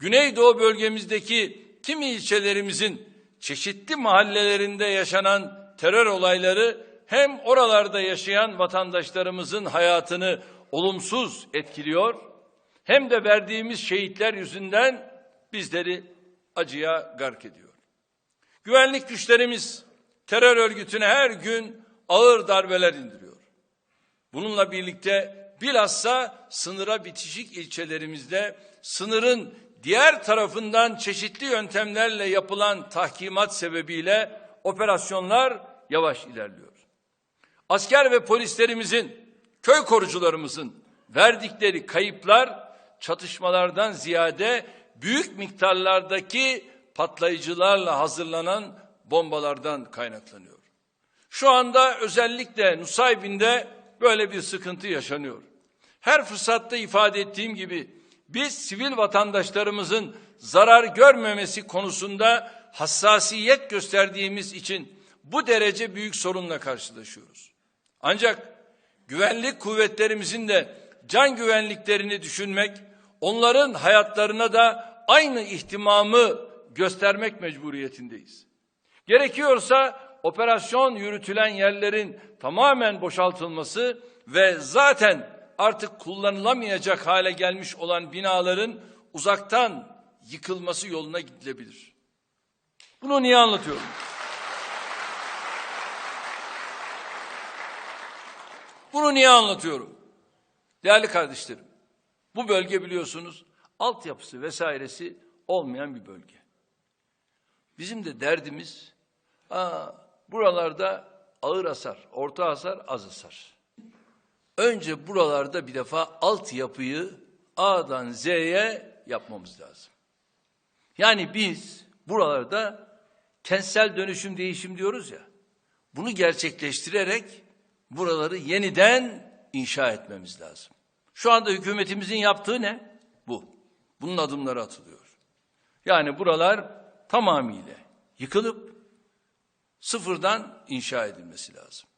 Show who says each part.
Speaker 1: Güneydoğu bölgemizdeki kimi ilçelerimizin çeşitli mahallelerinde yaşanan terör olayları hem oralarda yaşayan vatandaşlarımızın hayatını olumsuz etkiliyor hem de verdiğimiz şehitler yüzünden bizleri acıya gark ediyor. Güvenlik güçlerimiz terör örgütüne her gün ağır darbeler indiriyor. Bununla birlikte bilhassa sınıra bitişik ilçelerimizde sınırın diğer tarafından çeşitli yöntemlerle yapılan tahkimat sebebiyle operasyonlar yavaş ilerliyor. Asker ve polislerimizin, köy korucularımızın verdikleri kayıplar çatışmalardan ziyade büyük miktarlardaki patlayıcılarla hazırlanan bombalardan kaynaklanıyor. Şu anda özellikle Nusaybin'de böyle bir sıkıntı yaşanıyor. Her fırsatta ifade ettiğim gibi biz sivil vatandaşlarımızın zarar görmemesi konusunda hassasiyet gösterdiğimiz için bu derece büyük sorunla karşılaşıyoruz. Ancak güvenlik kuvvetlerimizin de can güvenliklerini düşünmek, onların hayatlarına da aynı ihtimamı göstermek mecburiyetindeyiz. Gerekiyorsa operasyon yürütülen yerlerin tamamen boşaltılması ve zaten artık kullanılamayacak hale gelmiş olan binaların uzaktan yıkılması yoluna gidilebilir. Bunu niye anlatıyorum? Bunu niye anlatıyorum? Değerli kardeşlerim, bu bölge biliyorsunuz altyapısı vesairesi olmayan bir bölge. Bizim de derdimiz aa, buralarda ağır hasar, orta hasar, az hasar. Önce buralarda bir defa altyapıyı A'dan Z'ye yapmamız lazım. Yani biz buralarda kentsel dönüşüm değişim diyoruz ya. Bunu gerçekleştirerek buraları yeniden inşa etmemiz lazım. Şu anda hükümetimizin yaptığı ne? Bu. Bunun adımları atılıyor. Yani buralar tamamıyla yıkılıp sıfırdan inşa edilmesi lazım.